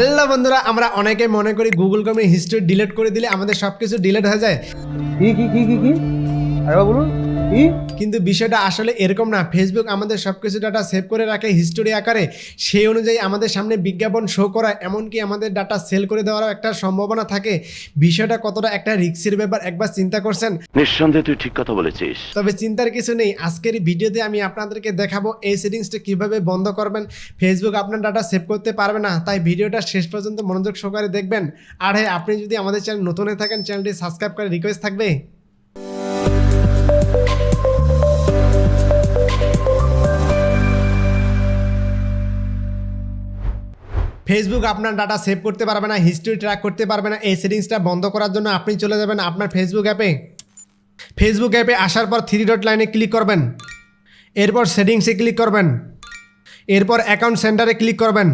Hello বন্ধুরা, আমরা অনেকে মনে করি গুগল ক্রোমের হিস্ট্রি ডিলিট করে দিলে আমাদের সব কিছু ডিলিট হয়ে যায়। কি কি কি কি কি? আরে বলুন কিন্তু বিষয়টা আসলে এরকম না। ফেসবুক আমাদের সব কিছু ডাটা সেভ করে রাখে হিস্টোরি আকারে। সেই অনুযায়ী আমাদের সামনে বিজ্ঞাপন শো করা এমনকি আমাদের ডাটা সেল করে দেওয়ারও একটা সম্ভাবনা থাকে। বিষয়টা কতটা একটা রিক্সের ব্যাপার একবার চিন্তা করছেন? নিঃসন্দেহে তুই ঠিক কথা বলেছিস। তবে চিন্তার কিছু নেই। আজকের ভিডিওতে আমি আপনাদেরকে দেখাবো এই সেটিংসটা কীভাবে বন্ধ করবেন। ফেসবুক আপনার ডাটা সেভ করতে পারবে না। তাই ভিডিওটা শেষ পর্যন্ত মনোযোগ সহকারে দেখবেন। আর হ্যাঁ আপনি যদি আমাদের চ্যানেল নতুন হয়ে থাকেন চ্যানেলটি সাবস্ক্রাইব করে রিকোয়েস্ট থাকবে। ফেসবুক আপনার ডাটা সেভ করতে পারবে না হিস্ট্রি ট্র্যাক করতে পারবে না, এই সেটিংসটা বন্ধ করার জন্য আপনি চলে যাবেন আপনার ফেসবুক অ্যাপে ফেসবুক অ্যাপে আসার পর থ্রি ডট লাইনে ক্লিক করবেন। এরপর সেটিংসে ক্লিক করবেন। এরপর অ্যাকাউন্ট সেন্টারে ক্লিক করবেন।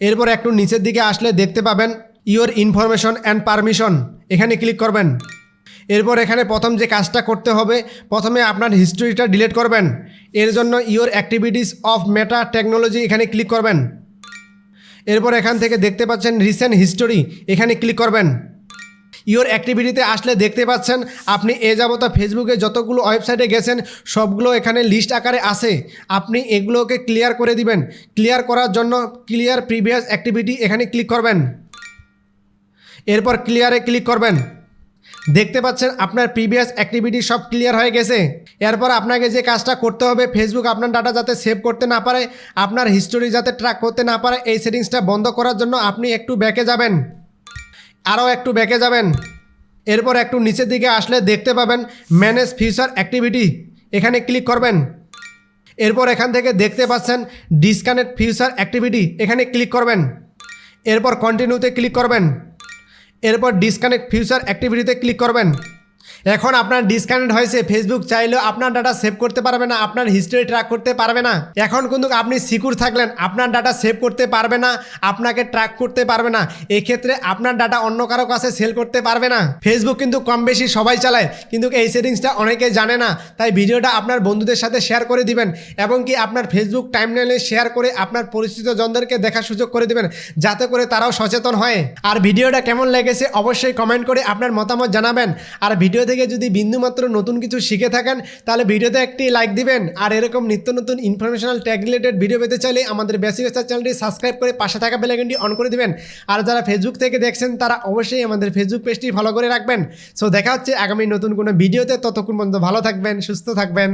এরপর একটু নিচের দিকে আসলে দেখতে পাবেন ইওর ইনফরমেশন অ্যান্ড পারমিশন এখানে ক্লিক করবেন। এরপর এখানে প্রথম যে কাজটা করতে হবে, প্রথমে আপনার হিস্ট্রিটা ডিলিট করবেন। এর জন্য your activities of Meta technology এখানে ক্লিক করবেন। এরপর এখান থেকে দেখতে পাচ্ছেন রিসেন্ট হিস্টোরি এখানে ক্লিক করবেন। ইওর অ্যাক্টিভিটিতে আসলে দেখতে পাচ্ছেন, আপনি এ যাবত ফেসবুকে যতগুলো ওয়েবসাইটে গেছেন, সবগুলো এখানে লিস্ট আকারে আছে। আপনি এগুলোকে ক্লিয়ার করে দিবেন। ক্লিয়ার করার জন্য ক্লিয়ার প্রিভিয়াস অ্যাক্টিভিটি এখানে ক্লিক করবেন। এরপর ক্লিয়ারে ক্লিক করবেন। দেখতে পাচ্ছেন আপনার প্রিভিয়াস অ্যাক্টিভিটি সব ক্লিয়ার হয়ে গেছে। এরপর আপনাকে যে কাজটা করতে হবে ফেসবুক আপনার ডাটা যাতে সেভ করতে না পারে, আপনার হিস্টোরি যাতে ট্র্যাক করতে না পারে, এই সেটিংসটা বন্ধ করার জন্য আপনি একটু ব্যাকে যাবেন। আরও একটু ব্যাকে যাবেন। এরপর একটু নিচের দিকে আসলে দেখতে পাবেন ম্যানেজ ফিউচার অ্যাক্টিভিটি এখানে ক্লিক করবেন। এরপর এখান থেকে দেখতে পাচ্ছেন ডিসকানেক্ট ফিউচার অ্যাক্টিভিটি এখানে ক্লিক করবেন। এরপর কন্টিনিউতে ক্লিক করবেন। এরপর ডিসকানেক্ট ফিউচার অ্যাক্টিভিটিতে ক্লিক করবেন। এখন আপনার ডিসকানেক্ট হয়েছে ফেসবুক চাইলেও আপনার ডাটা সেভ করতে পারবে না, আপনার হিস্ট্রি ট্র্যাক করতে পারবে না। এখন কিন্তু আপনি সিকিউর থাকলেন, আপনার ডাটা সেভ করতে পারবে না, আপনাকে ট্র্যাক করতে পারবে না। এক্ষেত্রে আপনার ডাটা অন্য কারও কাছে সেল করতে পারবে না। ফেসবুক কিন্তু কম বেশি সবাই চালায়, কিন্তু এই সেটিংসটা অনেকে জানে না। তাই ভিডিওটা আপনার বন্ধুদের সাথে শেয়ার করে দিবেন, এবং কি আপনার ফেসবুক টাইম টাইমলাইনে শেয়ার করে আপনার পরিচিত জনদেরকে দেখার সুযোগ করে দিবেন, যাতে করে তারাও সচেতন হয়। আর ভিডিওটা কেমন লেগেছে অবশ্যই কমেন্ট করে আপনার মতামত জানাবেন। আর ভিডিও থেকে যদি বিন্দুমাত্র নতুন কিছু শিখে থাকেন, তাহলে ভিডিওতে একটি লাইক দিবেন। আর এরকম নিত্য নতুন ইনফরমেশনাল ট্যাগ রিলেটেড ভিডিও পেতে চাইলে আমাদের বেসিক স্টার চ্যানেলটি সাবস্ক্রাইব করে পাশে থাকা বেলাইকনটি অন করে দিবেন। আর যারা ফেসবুক থেকে দেখছেন, তারা অবশ্যই আমাদের ফেসবুক পেজটি ফলো করে রাখবেন। সো দেখা হচ্ছে আগামী নতুন কোনো ভিডিওতে ততক্ষণ পর্যন্ত ভালো থাকবেন, সুস্থ থাকবেন।